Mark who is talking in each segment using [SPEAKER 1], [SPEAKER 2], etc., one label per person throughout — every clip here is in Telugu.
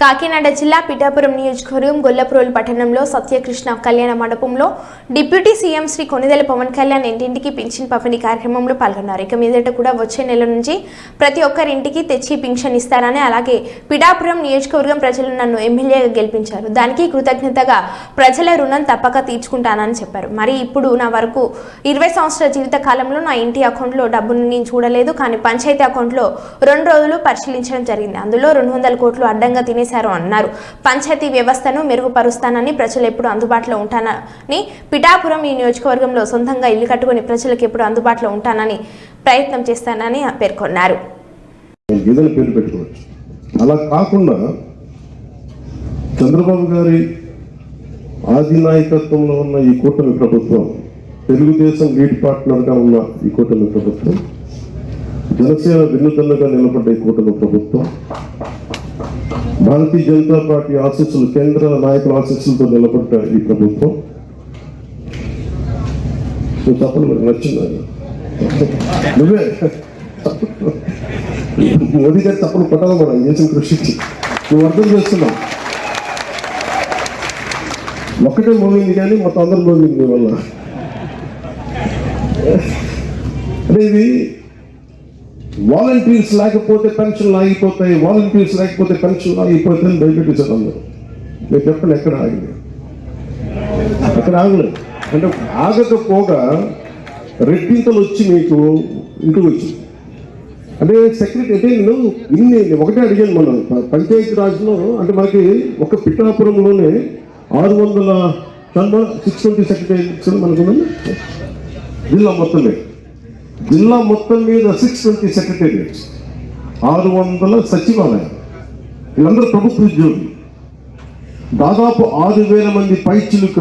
[SPEAKER 1] కాకినాడ జిల్లా పిఠాపురం నియోజకవర్గం గొల్లప్రోలు పట్టణంలో సత్యకృష్ణ కళ్యాణ మండపంలో డిప్యూటీ సీఎం శ్రీ కొనిదెల పవన్ కళ్యాణ్ ఇంటింటికి పింఛన్ పంపిణీ కార్యక్రమంలో పాల్గొన్నారు. ఇక మీదట కూడా వచ్చే నెల నుంచి ప్రతి ఒక్కరింటికి తెచ్చి పింఛన్ ఇస్తారని అలాగే పిఠాపురం నియోజకవర్గం ప్రజలు నన్ను ఎమ్మెల్యేగా గెలిపించారు. దానికి కృతజ్ఞతగా ప్రజల రుణం తప్పక తీర్చుకుంటానని చెప్పారు. మరి ఇప్పుడు నా వరకు ఇరవై సంవత్సరాల జీవిత కాలంలో నా ఇంటి అకౌంట్లో డబ్బును నేను చూడలేదు కానీ పంచాయతీ అకౌంట్లో రెండు రోజులు పరిశీలించడం జరిగింది. అందులో రెండు వందల కోట్లు అడ్డంగా చేశారు అన్నారు. పంచాయతీ వ్యవస్థను మెరుగుపరుస్తానని ప్రజలు ఎప్పుడు అందుబాటులో ఉంటానని పిఠాపురం ఈ నియోజకవర్గంలో సొంతంగా ఇల్లు కట్టుకుని ప్రజలకు ఎప్పుడు అందుబాటులో ఉంటానని ప్రయత్నం చేస్తానని పేర్కొన్నారు.
[SPEAKER 2] అలా కాకుండా చంద్రబాబు గారి ఆధినాయకత్వంలో ఉన్న ఈ కూటమి ప్రభుత్వం తెలుగుదేశం లీడ్ పార్ట్నర్గా ఉన్న ఈ కూటమి ప్రభుత్వం జనసేన వెన్నుదన్నుగా నిలబడ్డ ఈ కూటమి ప్రభుత్వం భారతీయ జనతా పార్టీ ఆశీస్సులు కేంద్ర నాయకుల ఆశీస్సులతో నిలబడ్డ ఈ ప్రభుత్వం. నువ్వు తప్పని నాకు నచ్చింది? నువ్వే. మోదీ గారి తప్పులు పట్టాలి మనం చేసిన కృషికి నువ్వు అర్థం చేస్తున్నావు ఒక్కటే మోగింది కానీ మొత్తం అందరూ మోగింది నీ వల్ల. అంటే ఇది. వాలంటీర్స్ లేకపోతే పెన్షన్లు ఆగిపోతాయి వాలంటీర్స్ లేకపోతే పెన్షన్లు ఆగిపోతాయి అని భయపెట్టేశారు అందరూ మీరు చెప్పండి ఎక్కడ ఆగింది? ఎక్కడ ఆగలేదు. అంటే ఆగకపోగా రెట్టింతలు వచ్చి మీకు ఇంటికి వచ్చింది అంటే సెక్రటరీ అంటే నేను ఇన్ని ఒకటే అడిగాను మనం పంచాయతీ రాజ్లో అంటే మనకి ఒక పిఠాపురంలోనే ఆరు వందల సిక్స్ ట్వంటీ సెక్రటరీ మనకు ఉందండి? జిల్లా మొత్తం లేదు జిల్లా మొత్తం మీద సిక్స్ ట్వంటీ సెక్రటేరియట్స్ ఆరు వందల సచివాలయం వీళ్ళందరూ ప్రభుత్వ ఉద్యోగులు. దాదాపు ఆరు వేల మంది పై చిలుక.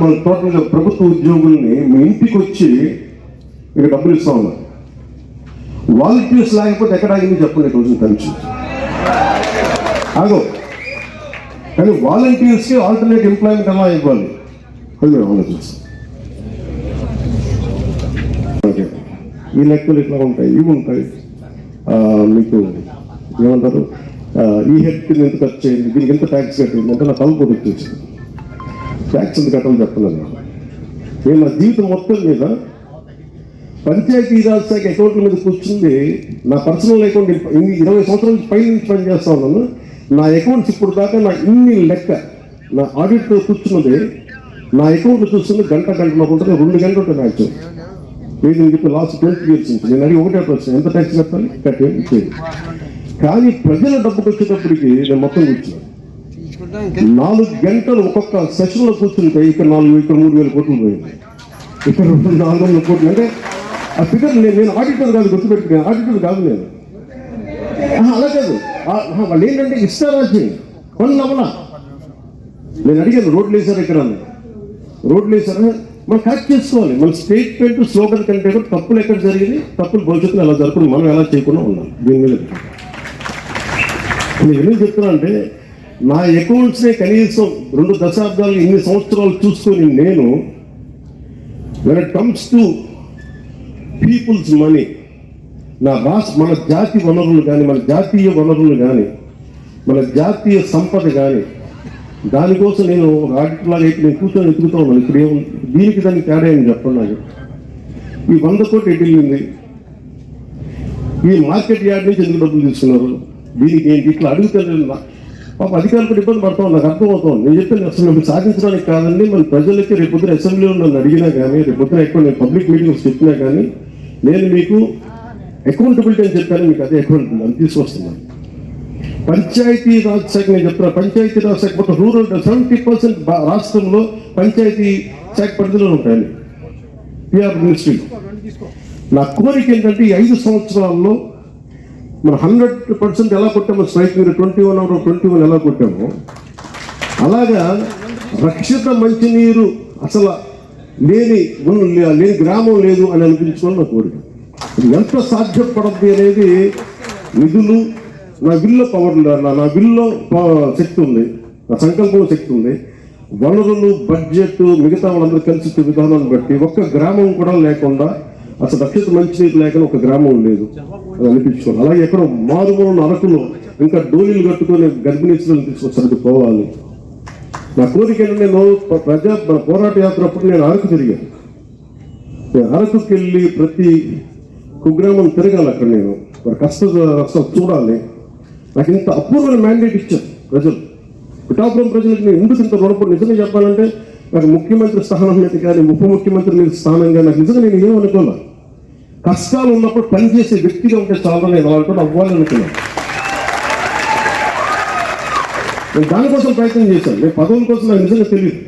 [SPEAKER 2] మన టోటల్గా ప్రభుత్వ ఉద్యోగుల్ని మీ ఇంటికి వచ్చి ఇక డబ్బులు ఇస్తా ఉన్నారు. వాలంటీర్స్ లేకపోతే ఎక్కడ ఆగింది చెప్పండి రోజు కలిసి ఆగో. కానీ వాలంటీర్స్కి ఆల్టర్నేట్ ఎంప్లాయ్మెంట్ ఎలా ఇవ్వాలి? అది ఆలోచిస్తాం. ఈ లెక్కలు ఇట్లా ఉంటాయి? ఇవి ఉంటాయి. మీకు ఏమంటారు? ఈ హెడ్ ఎంత ఖర్చు చేయండి దీనికి ఎంత ట్యాక్స్ కట్టింది? అంటే నా తలపోటు వచ్చేసింది ట్యాక్స్ ఎంత కట్టాలని చెప్తున్నాను నేను. నా జీవితం మొత్తం మీద పంచాయతీ రాజ్ శాఖ అకౌంట్ల మీద కూర్చుంది నా పర్సనల్ అకౌంట్ ఇన్ని ఇరవై సంవత్సరాల నుంచి పై నుంచి పని చేస్తా ఉన్నాను. నా అకౌంట్స్ ఇప్పుడు దాకా నా ఇన్ని లెక్క నా ఆడిట్ కూర్చున్నది నా అకౌంట్ చూస్తుంది గంట గంట నాకు ఉంటుంది. రెండు గంటలు ఉంటుంది యాక్చువల్ వీళ్ళు చెప్పి లాస్ట్ ట్వంటీ ఇయర్స్ నుంచి నేను అడిగి ఒకటే ప్రశ్న ఎంత ట్యాక్స్ కట్టాలి? కట్టే ఇచ్చేది కానీ ప్రజల డబ్బుకి వచ్చేటప్పటికి నేను మొత్తం కూర్చున్నాను. నాలుగు గంటలు ఒక్కొక్క సెషన్లో కూర్చుంటే ఇక్కడ నాలుగు ఇక్కడ మూడు వేల కోట్లు పోయింది ఇక్కడ రెండు నాలుగు వందల కోట్లు. అంటే ఆ ఫిగర్ నేను నేను ఆడిటర్ కాదు గుర్తుపెట్టుకున్నాను ఆడిటర్ కాదు నేను. అలా కాదు. వాళ్ళు ఏంటంటే ఇస్తారా పనులు నేను అడిగాను రోడ్లు వేసారు ఇక్కడ రోడ్లు వేసారా మనం కరెక్ట్ చేసుకోవాలి. మన స్టేట్మెంట్ స్లోగన్ కంటే కూడా తప్పులు ఎక్కడ జరిగింది తప్పులు భవిష్యత్తులో ఎలా జరుపుకుని మనం ఎలా చేయకుండా ఉన్నాం. దీని మీద నేను ఎందుకు చెప్తున్నా అంటే నా అకౌంట్స్నే కనీసం రెండు దశాబ్దాలు ఇన్ని సంవత్సరాలు చూసుకొని నేను when it comes to people's money నా రాష్ట్ర మన జాతి వనరులు కానీ మన జాతీయ వనరులు కానీ మన జాతీయ సంపద కానీ దానికోసం నేను ఒక అయితే నేను కూర్చొని ఎదుగుతూ ఉన్నాను. ఇప్పుడు ఏం దీనికి దానికి తేడా ఏమి చెప్పండి? నాకు ఈ వంద కోట్లు ఎటు వెళ్ళింది ఈ మార్కెట్ యార్డ్ నుంచి ఎందుకు డబ్బులు తీసుకున్నారు? దీనికి ఏంటి ఇట్లా అడుగుతలేదు పాప అధికారులకు కూడా ఇబ్బంది పడతాం నాకు అర్థమవుతుంది నేను చెప్పాను అసలు మేము సాధించడానికి కాదండి. మన ప్రజలకి రేపు పొద్దున అసెంబ్లీలో నన్ను అడిగినా కానీ రేపు పొద్దున ఎక్కువ నేను పబ్లిక్ మీటింగ్స్ చెప్పినా కానీ నేను మీకు అకౌంటబిలిటీ అని చెప్పాను మీకు అదే అకౌంటబిలిటీ అని తీసుకొస్తున్నాను. పంచాయతీ రాజ్ శాఖ నేను చెప్తున్నా పంచాయతీ రాజ్ శాఖ మొత్తం రూరల్ సెవెంటీ పర్సెంట్ రాష్ట్రంలో పంచాయతీ శాఖ పరిధిలో ఉంటాయండి. పిఆర్ మినిస్ట్రీ నా కోరిక ఏంటంటే ఈ ఐదు సంవత్సరాల్లో మనం హండ్రెడ్ పర్సెంట్ ఎలా కొట్టామో స్ట్రైక్ మీరు twenty one our twenty one ఎలా కొట్టామో అలాగా రక్షిత మంచినీరు అసలు లేని లేని గ్రామం లేదు అని అనిపించుకోవాలి నా కోరిక. ఎంత సాధ్యపడద్ది అనేది నిధులు నా విల్లో పవర్ నా నా విల్లో శక్తి ఉంది. నా సంకల్పంలో శక్తి ఉంది. వనరులు బడ్జెట్ మిగతా వాళ్ళందరూ కలిసి విధానాన్ని బట్టి ఒక్క గ్రామం కూడా లేకుండా అసలు రక్షిత మంచినీరు లేక ఒక గ్రామం లేదు. అది అనిపించుకోవాలి. అలాగే ఎక్కడో మారుమూల అరకులో ఇంకా డోలీలు కట్టుకొని గర్భిణీ స్త్రీలను పోవాలి. నా కోరిక నేను ప్రజా పోరాట యాత్ర అప్పుడు నేను అరకు తిరిగాను. నేను అరకుకి వెళ్ళి ప్రతి కుగ్రామం తిరగాలి అక్కడ నేను. మరి కష్ట రసం చూడాలి. నాకు ఇంత అపూర్వమైన మ్యాండేట్ ఇచ్చారు ప్రజలు. పిఠాపురం ప్రజలకు నేను ఎందుకు ఇంత రుణపడి నిజంగా చెప్పాలంటే నాకు ముఖ్యమంత్రి స్థానం మీద కానీ ఉప ముఖ్యమంత్రి మీద స్థానం కానీ నాకు నిజంగా నేను ఏమనుకోలే కష్టాలు ఉన్నప్పుడు పనిచేసే వ్యక్తిగా ఉంటే చాలా నేను వాళ్ళతో అవ్వాలి అనుకున్నాను నేను దానికోసం ప్రయత్నం చేశాను. నేను పదవుల కోసం నాకు నిజంగా తెలియదు.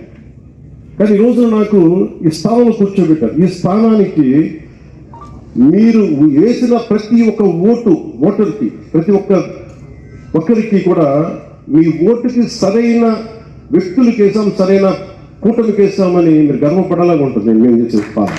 [SPEAKER 2] కానీ ఈ నాకు ఈ స్థానంలో కూర్చోబెట్టారు. ఈ స్థానానికి మీరు వేసిన ప్రతి ఒక్క ఓటు ఓటర్కి ప్రతి ఒక్క ఒక్కరికి కూడా మీ ఓటుకి సరైన వ్యక్తులకి వేసాం సరైన కూటమికి వేసామని మీరు గర్వపడేలాగా ఉంటుంది. మేము చేసే పాలన